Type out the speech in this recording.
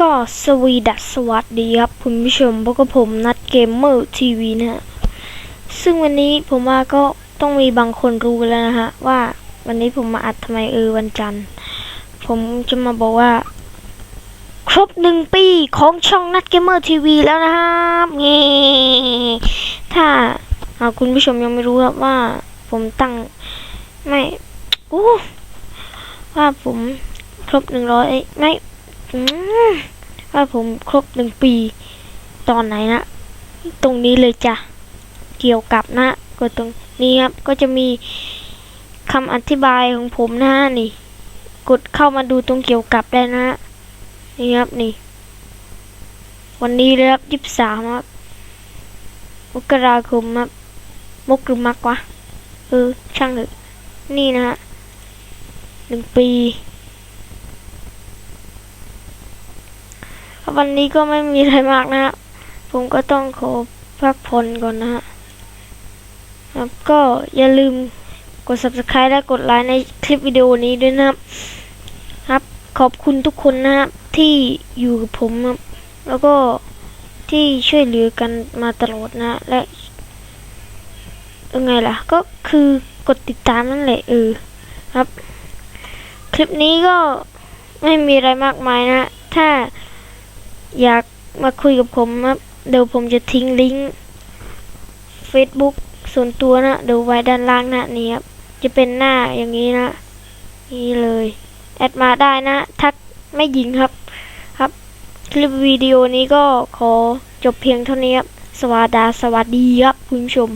ก็สวีดัสสวัสดีครับคุณผู้ชมพบกับผมนัดเกมเมอร์ทีวีนะฮะ ซึ่งวันนี้ผมว่าก็ต้องมีบางคนรู้แล้วนะฮะ ว่าวันนี้ผมมาอัดทำไมเออวันจันทร์ ผมจะมาบอกว่า ครบหนึ่งปีของช่องนัดเกมเมอร์ทีวีแล้วนะครับนี่ถ้าหาคุณผู้ชมยังไม่รู้ครับว่า ผมตั้งไม่อู้ว่าผมครบหนึ่งร้อยไม่ ว่าผมครบหนึ่งปี ตอนไหนนะ ตรงนี้เลยจ้ะ เกี่ยวกับนะกดตรงนี้ครับ ก็จะมีคำอธิบายของผมนะนี่ กดเข้ามาดูตรงเกี่ยวกับได้นะ นี่ครับนี่ วันนี้เลยครับยี่สิบสามครับมกราคมครับมกหรือมักวะเออช่างเถอะนี่นะฮะหนึ่งปี วันนี้ก็ไม่มีอะไรมากนะฮะผมก็ต้องขอพักผ่อนก่อนนะฮะครับก็อย่าลืมกด subscribe และกดไลค์ในคลิปวิดีโอนี้ด้วยนะครับครับ ขอบคุณทุกคนนะครับที่อยู่กับผมครับแล้วก็ที่ช่วยเหลือกันมาตลอดนะ และยังไงล่ะ ก็คือกดติดตามนั่นแหละเออครับ คลิปนี้ก็ไม่มีอะไรมากมายนะ ถ้า อยากมาคุยกับผมครับเดี๋ยวผมจะทิ้งลิงก์ Facebook ส่วนตัวนะเดี๋ยวไว้ด้านล่างนะนี่ครับจะเป็นหน้าอย่างนี้นะ นี่เลย แอดมาได้นะ ทักไม่ยิงครับ ครับ คลิปวิดีโอนี้ก็ขอจบเพียงเท่านี้ครับ สวัสดีสวัสดีครับคุณผู้ชม